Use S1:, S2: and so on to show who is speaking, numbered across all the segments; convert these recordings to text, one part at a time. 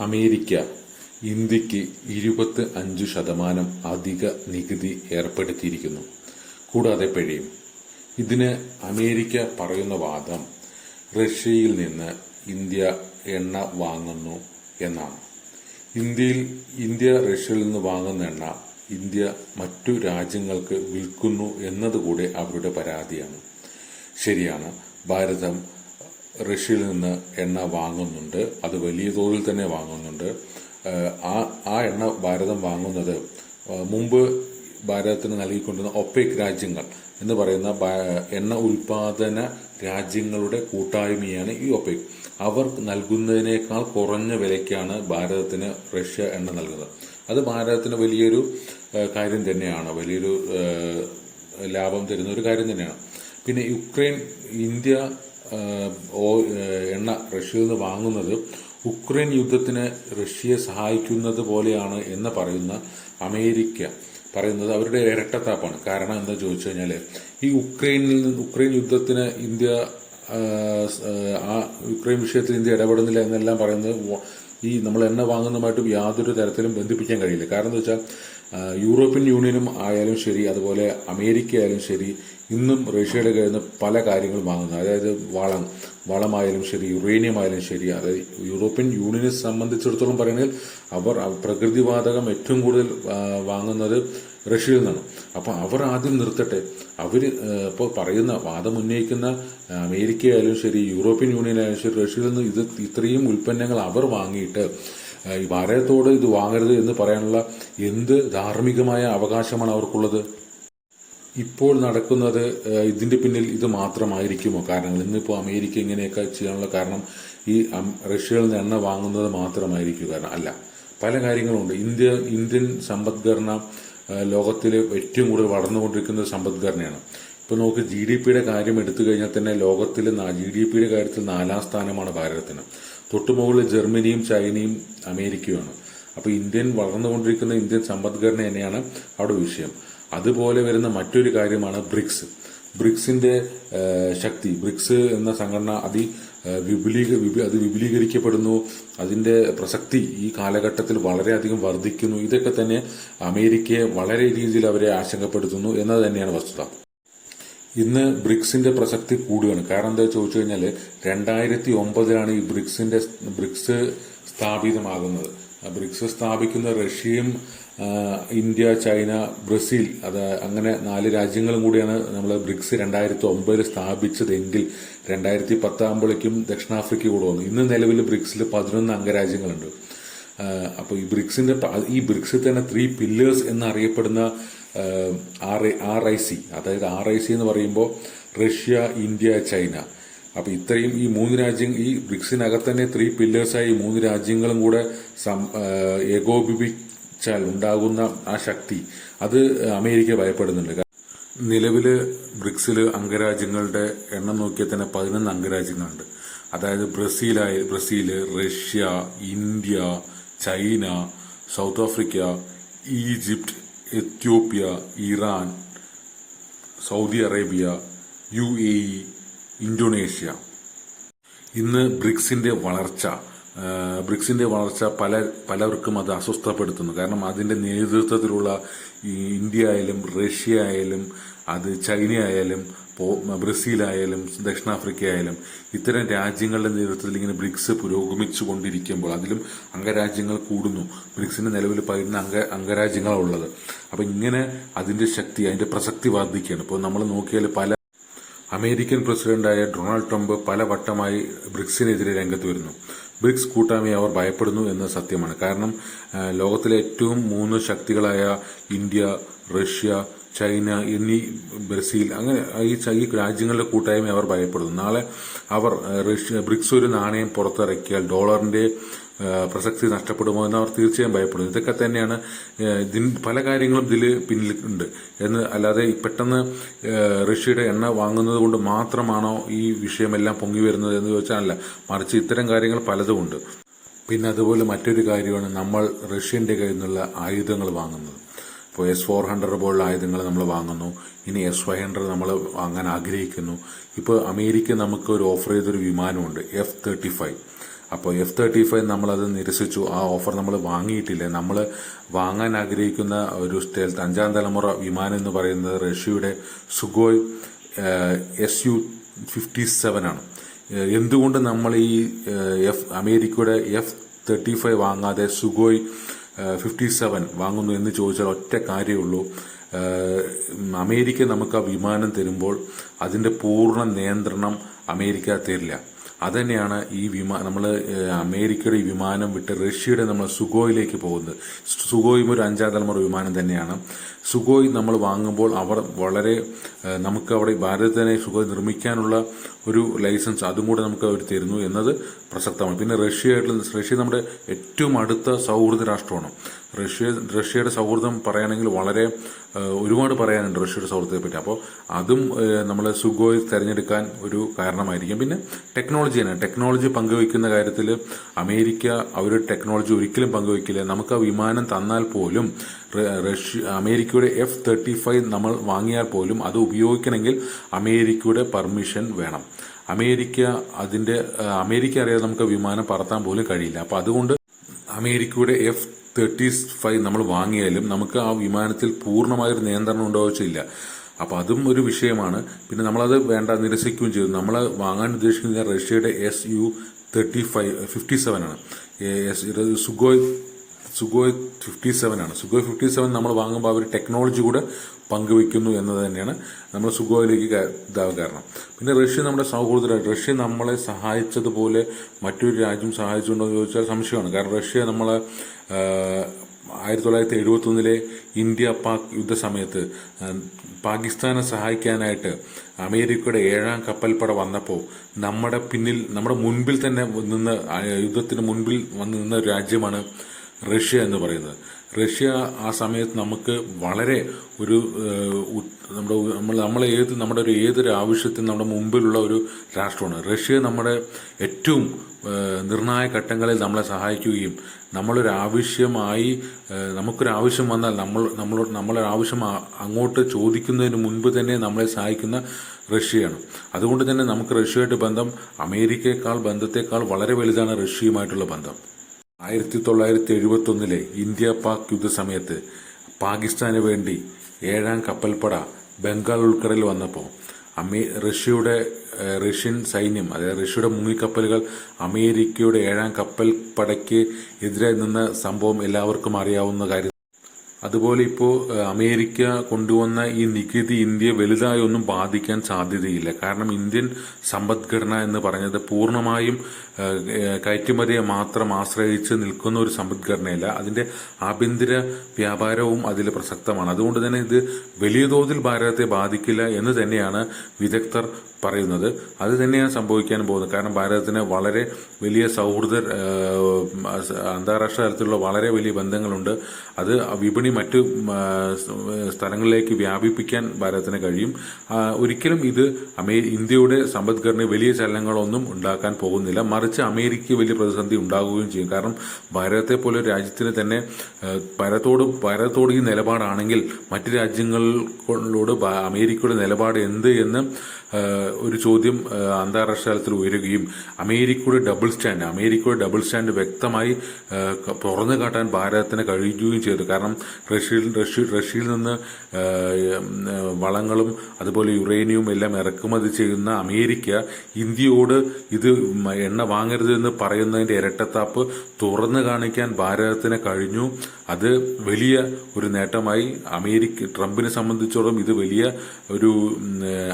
S1: America ഇന്ത്യയ്ക്ക് ഇരുപത്തി അഞ്ച് ശതമാനം അധിക നികുതി ഏർപ്പെടുത്തിയിരിക്കുന്നു. കൂടാതെ പിഴയും. ഇതിന് അമേരിക്ക പറയുന്ന വാദം റഷ്യയിൽ നിന്ന് ഇന്ത്യ എണ്ണ വാങ്ങുന്നു എന്നാണ്. ഇന്ത്യയിൽ ഇന്ത്യ റഷ്യയിൽ നിന്ന് വാങ്ങുന്ന എണ്ണ ഇന്ത്യ മറ്റു രാജ്യങ്ങൾക്ക് വിൽക്കുന്നു എന്നതുകൂടെ അവരുടെ പരാതിയാണ്. ശരിയാണ് ഭാരതം റഷ്യയിൽ നിന്ന് എണ്ണ വാങ്ങുന്നുണ്ട്. അത് വലിയ തോതിൽ തന്നെ വാങ്ങുന്നുണ്ട്. ആ ആ എണ്ണ ഭാരതം വാങ്ങുന്നത് മുമ്പ് ഭാരതത്തിന് നൽകിക്കൊണ്ടിരുന്ന ഒപ്പേക് രാജ്യങ്ങൾ എന്ന് പറയുന്ന എണ്ണ ഉൽപാദന രാജ്യങ്ങളുടെ കൂട്ടായ്മയാണ് ഈ ഒപ്പേക് അവർ നൽകുന്നതിനേക്കാൾ കുറഞ്ഞ വിലയ്ക്കാണ് ഭാരതത്തിന് റഷ്യ എണ്ണ നൽകുന്നത്. അത് ഭാരതത്തിന് വലിയൊരു കാര്യം തന്നെയാണ്. വലിയൊരു ലാഭം തരുന്ന ഒരു കാര്യം തന്നെയാണ്. പിന്നെ യുക്രൈൻ ഇന്ത്യ എണ്ണ റഷ്യയിൽ നിന്ന് വാങ്ങുന്നത് ഉക്രൈൻ യുദ്ധത്തിന് റഷ്യയെ സഹായിക്കുന്നത് പോലെയാണ് എന്ന് പറയുന്ന അമേരിക്ക പറയുന്നത് അവരുടെ ഇരട്ടത്താപ്പാണ്. കാരണം എന്താ ചോദിച്ചു കഴിഞ്ഞാൽ ഈ ഉക്രൈനിൽ നിന്ന് ഉക്രൈൻ യുദ്ധത്തിന് ഇന്ത്യ ആ യുക്രൈൻ വിഷയത്തിൽ ഇന്ത്യ ഇടപെടുന്നില്ല എന്നെല്ലാം പറയുന്നത് ഈ നമ്മൾ എണ്ണ വാങ്ങുന്നതുമായിട്ട് യാതൊരു തരത്തിലും ബന്ധിപ്പിക്കാൻ കഴിയില്ല. കാരണം എന്താ വെച്ചാൽ യൂറോപ്യൻ യൂണിയനും ആയാലും ശരി അതുപോലെ അമേരിക്ക ആയാലും ശരി ഇന്നും റഷ്യയുടെ കയ്യിൽ നിന്ന് പല കാര്യങ്ങളും വാങ്ങുന്നു അതായത് വളം വളമായാലും ശരി യുറേനിയം ആയാലും ശരി അതായത് യൂറോപ്യൻ യൂണിയനെ സംബന്ധിച്ചിടത്തോളം പറയുകയാണെങ്കിൽ അവർ പ്രകൃതിവാതകം ഏറ്റവും കൂടുതൽ വാങ്ങുന്നത് റഷ്യയിൽ നിന്നാണ്. അപ്പോൾ അവർ ആദ്യം നിർത്തട്ടെ. അവർ ഇപ്പോൾ പറയുന്ന വാദം ഉന്നയിക്കുന്ന അമേരിക്കയായാലും ശരി യൂറോപ്യൻ യൂണിയൻ ആയാലും ശരി റഷ്യയിൽ നിന്ന് ഇത് ഇത്രയും ഉൽപ്പന്നങ്ങൾ അവർ വാങ്ങിയിട്ട് ഭാരതത്തോട് ഇത് വാങ്ങരുത് എന്ന് പറയാനുള്ള എന്ത് ധാർമ്മികമായ അവകാശമാണ് അവർക്കുള്ളത്? ഇപ്പോൾ നടക്കുന്നത് ഇതിന്റെ പിന്നിൽ ഇത് മാത്രമായിരിക്കുമോ? കാരണങ്ങൾ ഇന്നിപ്പോൾ അമേരിക്ക ഇങ്ങനെയൊക്കെ ചെയ്യാനുള്ള കാരണം ഈ റഷ്യയിൽ നിന്ന് എണ്ണ വാങ്ങുന്നത് മാത്രമായിരിക്കും കാരണം. അല്ല പല കാര്യങ്ങളുണ്ട്. ഇന്ത്യ ഇന്ത്യൻ സമ്പദ്ഘടന ലോകത്തിലെ ഏറ്റവും കൂടുതൽ വളർന്നുകൊണ്ടിരിക്കുന്ന സമ്പദ്ഘടനയാണ്. ഇപ്പൊ നമുക്ക് ജി ഡി പിയുടെ കാര്യം എടുത്തു കഴിഞ്ഞാൽ തന്നെ ലോകത്തിൽ ജി ഡി പിയുടെ കാര്യത്തിൽ നാലാം സ്ഥാനമാണ് ഭാരതത്തിന്. തൊട്ടുമുകളിൽ ജർമ്മനിയും ചൈനയും അമേരിക്കയുമാണ്. അപ്പോൾ ഇന്ത്യൻ വളർന്നുകൊണ്ടിരിക്കുന്ന ഇന്ത്യൻ സമ്പദ്ഘടന തന്നെയാണ് അവിടെ വിഷയം. അതുപോലെ വരുന്ന മറ്റൊരു കാര്യമാണ് ബ്രിക്സ്. ബ്രിക്സിന്റെ ശക്തി. ബ്രിക്സ് എന്ന സംഘടന അതി വിപുലീക വിപു- അത് വിപുലീകരിക്കപ്പെടുന്നു. അതിന്റെ പ്രസക്തി ഈ കാലഘട്ടത്തിൽ വളരെയധികം വർദ്ധിക്കുന്നു. ഇതൊക്കെ തന്നെ അമേരിക്കയെ വളരെ രീതിയിൽ അവരെ ആശങ്കപ്പെടുത്തുന്നു എന്നത് തന്നെയാണ് വസ്തുത. ഇന്ന് ബ്രിക്സിന്റെ പ്രസക്തി കൂടുകയാണ്. കാരണം എന്താ ചോദിച്ചു കഴിഞ്ഞാൽ രണ്ടായിരത്തി ഒമ്പതിലാണ് ഈ ബ്രിക്സിന്റെ ബ്രിക്സ് സ്ഥാപിതമാകുന്നത്. ബ്രിക്സ് സ്ഥാപിക്കുന്ന റഷ്യയും ഇന്ത്യ ചൈന ബ്രസീൽ അത് അങ്ങനെ നാല് രാജ്യങ്ങളും കൂടിയാണ് നമ്മൾ ബ്രിക്സ് രണ്ടായിരത്തി ഒമ്പതിൽ സ്ഥാപിച്ചതെങ്കിൽ രണ്ടായിരത്തി പത്താകുമ്പോഴേക്കും ദക്ഷിണാഫ്രിക്ക കൂടെ വന്നു. ഇന്ന് നിലവിൽ ബ്രിക്സിൽ പതിനൊന്ന് അംഗരാജ്യങ്ങളുണ്ട്. അപ്പോൾ ഈ ബ്രിക്സിന്റെ ഈ ബ്രിക്സിൽ തന്നെ ത്രീ പില്ലേഴ്സ് എന്നറിയപ്പെടുന്ന ആർ ആർ ഐ സി അതായത് ആർ ഐ സി എന്ന് പറയുമ്പോൾ റഷ്യ ഇന്ത്യ ചൈന. അപ്പൊ ഇത്രയും ഈ മൂന്ന് രാജ്യം ഈ ബ്രിക്സിനകത്ത് തന്നെ ത്രീ പില്ലേഴ്സായി മൂന്ന് രാജ്യങ്ങളും കൂടെ സം- ഏകോപിപ്പിച്ചാൽ ഉണ്ടാകുന്ന ആ ശക്തി അത് അമേരിക്ക ഭയപ്പെടുന്നുണ്ട്. നിലവിൽ ബ്രിക്സിൽ അംഗരാജ്യങ്ങളുടെ എണ്ണം നോക്കിയാൽ തന്നെ പതിനൊന്ന് അംഗരാജ്യങ്ങളുണ്ട്. അതായത് ബ്രസീലായ Brazil Russia India China South Africa Egypt Ethiopia Iran Saudi Arabia U A E Indonesia. ഇന്ന് ബ്രിക്സിന്റെ വളർച്ച ബ്രിക്സിന്റെ വളർച്ച പല പലർക്കും അത് അസ്വസ്ഥപ്പെടുത്തുന്നു. കാരണം അതിന്റെ നേതൃത്വത്തിലുള്ള ഈ ഇന്ത്യ ആയാലും റഷ്യ ആയാലും അത് ചൈന ആയാലും ബ്രസീലായാലും ദക്ഷിണാഫ്രിക്ക ആയാലും ഇത്തരം രാജ്യങ്ങളുടെ നേതൃത്വത്തിൽ ഇങ്ങനെ ബ്രിക്സ് പുരോഗമിച്ചു കൊണ്ടിരിക്കുമ്പോൾ അതിലും അംഗരാജ്യങ്ങൾ കൂടുന്നു. ബ്രിക്സിന്റെ നിലവിൽ പതിനൊന്ന് അംഗ അംഗരാജ്യങ്ങളുള്ളത് അപ്പൊ ഇങ്ങനെ അതിന്റെ ശക്തി അതിന്റെ പ്രസക്തി വർദ്ധിക്കുകയാണ്. ഇപ്പോൾ നമ്മൾ നോക്കിയാൽ പല അമേരിക്കൻ പ്രസിഡന്റായ ഡൊണാൾഡ് ട്രംപ് പല വട്ടമായി ബ്രിക്സിനെതിരെ രംഗത്ത് വരുന്നു. ബ്രിക്സ് കൂട്ടായ്മയെ അവർ ഭയപ്പെടുന്നു എന്ന സത്യമാണ്. കാരണം ലോകത്തിലെ ഏറ്റവും മൂന്ന് ശക്തികളായ ഇന്ത്യ റഷ്യ ചൈന എന്നീ ബ്രസീൽ അങ്ങനെ ഈ ഈ രാജ്യങ്ങളുടെ കൂട്ടായ്മ അവർ ഭയപ്പെടുന്നു. നാളെ അവർ റഷ്യ ബ്രിക്സ് ഒരു നാണയം പുറത്തിറക്കിയാൽ ഡോളറിന്റെ പ്രസക്തി നഷ്ടപ്പെടുമോ എന്ന് അവർ തീർച്ചയായും ഭയപ്പെടുന്നു. ഇതൊക്കെ തന്നെയാണ് പല കാര്യങ്ങളും ഇതിൽ പിന്നിൽ ഉണ്ട്. എന്ന് അല്ലാതെ പെട്ടെന്ന് റഷ്യയുടെ എണ്ണ വാങ്ങുന്നത് കൊണ്ട് മാത്രമാണോ ഈ വിഷയമെല്ലാം പൊങ്ങി വരുന്നത് എന്ന് ചോദിച്ചാലല്ല. മറിച്ച് ഇത്തരം കാര്യങ്ങൾ പലതുമുണ്ട് പിന്നെ അതുപോലെ മറ്റൊരു കാര്യമാണ് നമ്മൾ റഷ്യന്റെ കയ്യിൽ നിന്നുള്ള ആയുധങ്ങൾ വാങ്ങുന്നത്. ഇപ്പോൾ എസ് ഫോർ ഹൺഡ്രഡ് പോലുള്ള ആയുധങ്ങൾ നമ്മൾ വാങ്ങുന്നു. ഇനി എസ് ഫൈവ് ഹൺഡ്രഡ് നമ്മൾ വാങ്ങാൻ ആഗ്രഹിക്കുന്നു. ഇപ്പോൾ അമേരിക്ക നമുക്ക് ഒരു ഓഫർ ചെയ്തൊരു വിമാനമുണ്ട് എഫ് തേർട്ടി ഫൈവ് അപ്പോൾ എഫ് തേർട്ടി ഫൈവ് നമ്മളത് നിരസിച്ചു. ആ ഓഫർ നമ്മൾ വാങ്ങിയിട്ടില്ല. നമ്മൾ വാങ്ങാൻ ആഗ്രഹിക്കുന്ന ഒരു സ്റ്റേൽ അഞ്ചാം തലമുറ വിമാനം എന്ന് പറയുന്നത് റഷ്യയുടെ Sukhoi S U fifty seven ആണ്. എന്തുകൊണ്ട് നമ്മൾ ഈ എഫ് അമേരിക്കയുടെ എഫ് തേർട്ടി ഫൈവ് വാങ്ങാതെ സുഗോയ് ഫിഫ്റ്റി സെവൻ വാങ്ങുന്നു എന്ന് ചോദിച്ചാൽ ഒറ്റ കാര്യമുള്ളൂ അമേരിക്ക നമുക്ക് ആ വിമാനം തരുമ്പോൾ അതിന്റെ പൂർണ നിയന്ത്രണം അമേരിക്ക തരില്ല. അതുതന്നെയാണ് ഈ വിമാ നമ്മൾ അമേരിക്കയുടെ ഈ വിമാനം വിട്ട് റഷ്യയുടെ നമ്മൾ സുഗോയിലേക്ക് പോകുന്നത്. സുഗോയും ഒരു അഞ്ചാം തലമുറ വിമാനം തന്നെയാണ്. സുഗോയ് നമ്മൾ വാങ്ങുമ്പോൾ അവർ വളരെ നമുക്ക് അവിടെ ഭാരതത്തിനെ സുഖം നിർമ്മിക്കാനുള്ള ഒരു ലൈസൻസ് അതും കൂടെ നമുക്ക് അവർ തരുന്നു എന്നത് പ്രസക്തമാണ്. പിന്നെ റഷ്യയായിട്ടുള്ള റഷ്യ നമ്മുടെ ഏറ്റവും അടുത്ത സൗഹൃദ രാഷ്ട്രമാണ്. റഷ്യ റഷ്യയുടെ സൗഹൃദം പറയുകയാണെങ്കിൽ വളരെ ഒരുപാട് പറയാനുണ്ട് റഷ്യയുടെ സൗഹൃദത്തെ പറ്റി. അപ്പോൾ അതും നമ്മൾ സുഗോയ് തിരഞ്ഞെടുക്കാൻ ഒരു കാരണമായിരിക്കും. പിന്നെ ടെക്നോളജി ടെക്നോളജിയാണ് ടെക്നോളജി പങ്കുവയ്ക്കുന്ന കാര്യത്തിൽ അമേരിക്ക അവരുടെ ടെക്നോളജി ഒരിക്കലും പങ്കുവയ്ക്കില്ല. നമുക്ക് ആ വിമാനം തന്നാൽ പോലും റഷ്യ അമേരിക്കയുടെ എഫ് തേർട്ടി ഫൈവ് നമ്മൾ വാങ്ങിയാൽ പോലും അത് ഉപയോഗിക്കണമെങ്കിൽ അമേരിക്കയുടെ പെർമിഷൻ വേണം. അമേരിക്ക അതിന്റെ അമേരിക്ക അറിയാതെ നമുക്ക് വിമാനം പറത്താൻ പോലും കഴിയില്ല. അപ്പോൾ അതുകൊണ്ട് അമേരിക്കയുടെ എഫ് തേർട്ടി ഫൈവ് നമ്മൾ വാങ്ങിയാലും നമുക്ക് ആ വിമാനത്തിൽ പൂർണമായൊരു നിയന്ത്രണം ഉണ്ടാവുകയില്ല അപ്പോൾ അതും ഒരു വിഷയമാണ്. പിന്നെ നമ്മളത് വേണ്ട നിരസിക്കുകയും ചെയ്തു. നമ്മൾ വാങ്ങാൻ ഉദ്ദേശിക്കുന്നത് റഷ്യയുടെ S U thirty five fifty seven ആണ് സുഗോയ് സുഗോയ് ഫിഫ്റ്റി സെവൻ ആണ്. സുഗോയ് ഫിഫ്റ്റി സെവൻ നമ്മൾ വാങ്ങുമ്പോൾ അവർ ടെക്നോളജി കൂടെ പങ്കുവെക്കുന്നു എന്നത് തന്നെയാണ് നമ്മൾ സുഗോയിലേക്ക് ഇതാകാൻ കാരണം. പിന്നെ റഷ്യ നമ്മുടെ സൗഹൃദരാണ് റഷ്യ നമ്മളെ സഹായിച്ചതുപോലെ മറ്റൊരു രാജ്യം സഹായിച്ചുണ്ടോ എന്ന് ചോദിച്ചാൽ സംശയമാണ്. കാരണം റഷ്യ നമ്മളെ ആയിരത്തി തൊള്ളായിരത്തി എഴുപത്തി ഒന്നിലെ ഇന്ത്യ പാക് യുദ്ധ സമയത്ത് പാകിസ്ഥാനെ സഹായിക്കാനായിട്ട് അമേരിക്കയുടെ ഏഴാം കപ്പൽപ്പട വന്നപ്പോൾ നമ്മുടെ പിന്നിൽ നമ്മുടെ മുൻപിൽ തന്നെ നിന്ന് യുദ്ധത്തിന് മുൻപിൽ വന്ന് നിന്ന രാജ്യമാണ് റഷ്യ എന്ന് പറയുന്നത്. റഷ്യ ആ സമയത്ത് നമുക്ക് വളരെ ഒരു നമ്മുടെ നമ്മൾ നമ്മളെ ഏത് നമ്മുടെ ഒരു ഏതൊരു ആവശ്യത്തിനും നമ്മുടെ മുമ്പിലുള്ള ഒരു രാഷ്ട്രമാണ്. റഷ്യ നമ്മുടെ ഏറ്റവും നിർണായ ഘട്ടങ്ങളിൽ നമ്മളെ സഹായിക്കുകയും നമ്മളൊരു ആവശ്യമായി നമുക്കൊരു ആവശ്യം വന്നാൽ നമ്മൾ നമ്മൾ നമ്മളൊരു ആവശ്യം അങ്ങോട്ട് ചോദിക്കുന്നതിന് മുൻപ് തന്നെ നമ്മളെ സഹായിക്കുന്ന റഷ്യയാണ്. അതുകൊണ്ട് തന്നെ നമുക്ക് റഷ്യയായിട്ട് ബന്ധം അമേരിക്കയെക്കാൾ ബന്ധത്തെക്കാൾ വളരെ വലുതാണ് റഷ്യയുമായിട്ടുള്ള ബന്ധം. ആയിരത്തി തൊള്ളായിരത്തി എഴുപത്തി ഒന്നിലെ ഇന്ത്യ പാക് യുദ്ധ സമയത്ത് പാകിസ്ഥാന് വേണ്ടി ഏഴാം കപ്പൽപ്പട ബംഗാൾ ഉൾക്കടലിൽ വന്നപ്പോൾ അമേ റഷ്യയുടെ റഷ്യൻ സൈന്യം അതായത് റഷ്യയുടെ മുങ്ങിക്കപ്പലുകൾ അമേരിക്കയുടെ ഏഴാം കപ്പൽ പടയ്ക്ക് എതിരെ നിന്ന സംഭവം എല്ലാവർക്കും അറിയാവുന്ന കാര്യം അതുപോലെ ഇപ്പോൾ അമേരിക്ക കൊണ്ടുവന്ന ഈ നികുതി ഇന്ത്യയെ വലുതായി ഒന്നും ബാധിക്കാൻ സാധ്യതയില്ല. കാരണം ഇന്ത്യൻ സമ്പദ്ഘടന എന്ന് പറഞ്ഞത് പൂർണമായും കയറ്റുമതിയെ മാത്രം ആശ്രയിച്ച് നിൽക്കുന്ന ഒരു സമ്പദ്ഘടനയല്ല. അതിന്റെ ആഭ്യന്തര വ്യാപാരവും അതിൽ പ്രസക്തമാണ്. അതുകൊണ്ട് തന്നെ ഇത് വലിയ തോതിൽ ഭാരതത്തെ ബാധിക്കില്ല എന്ന് തന്നെയാണ് വിദഗ്ധർ പറയുന്നത്. അത് തന്നെയാണ് സംഭവിക്കാൻ പോകുന്നത്. കാരണം ഭാരതത്തിന് വളരെ വലിയ സൗഹൃദ അന്താരാഷ്ട്ര തലത്തിലുള്ള വളരെ വലിയ ബന്ധങ്ങളുണ്ട്. അത് വിപണി മറ്റ് ആ, സ്ഥലങ്ങളിലേക്ക് വ്യാപിപ്പിക്കാൻ ഭാരതത്തിന് കഴിയും. ഒരിക്കലും ഇത് ഇന്ത്യയുടെ സമ്പദ്ഘടന വലിയ ചലനങ്ങളൊന്നും ഉണ്ടാക്കാൻ പോകുന്നില്ല. മറിച്ച് അമേരിക്കയ്ക്ക് വലിയ പ്രതിസന്ധി ഉണ്ടാകുകയും ചെയ്യും. കാരണം ഭാരതത്തെ പോലെ രാജ്യത്തിന് തന്നെ ഭാരതത്തോട് ഭാരതത്തോട് ഈ നിലപാടാണെങ്കിൽ മറ്റ് രാജ്യങ്ങളോട് അമേരിക്കയുടെ നിലപാട് എന്ത് എന്ന് ഒരു ചോദ്യം അന്താരാഷ്ട്ര തലത്തിൽ ഉയരുകയും അമേരിക്കയുടെ ഡബിൾ സ്റ്റാൻഡ് അമേരിക്കയുടെ ഡബിൾ സ്റ്റാൻഡ് വ്യക്തമായി തുറന്നു കാട്ടാൻ ഭാരതത്തിന് കഴിയുകയും ചെയ്തു. കാരണം റഷ്യയിൽ റഷ്യ റഷ്യയിൽ നിന്ന് വളങ്ങളും അതുപോലെ യുറേനിയവും എല്ലാം ഇറക്കുമതി ചെയ്യുന്ന അമേരിക്ക ഇന്ത്യയോട് ഇത് എണ്ണ വാങ്ങരുത് എന്ന് പറയുന്നതിന്റെ ഇരട്ടത്താപ്പ് തുറന്നു കാണിക്കാൻ ഭാരതത്തിന് കഴിഞ്ഞു. അത് വലിയ ഒരു നേട്ടമായി അമേരിക്ക ട്രംപിനെ സംബന്ധിച്ചോളം ഇത് വലിയ ഒരു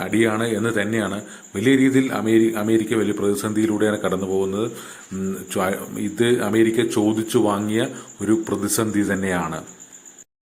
S1: അടിയാണ് എന്ന് തന്നെയാണ് വലിയ രീതിയിൽ അമേരി അമേരിക്ക വലിയ പ്രതിസന്ധിയിലൂടെയാണ് കടന്നു പോകുന്നത് ഇത് അമേരിക്ക ചോദിച്ചു വാങ്ങിയ ഒരു പ്രതിസന്ധി തന്നെയാണ്.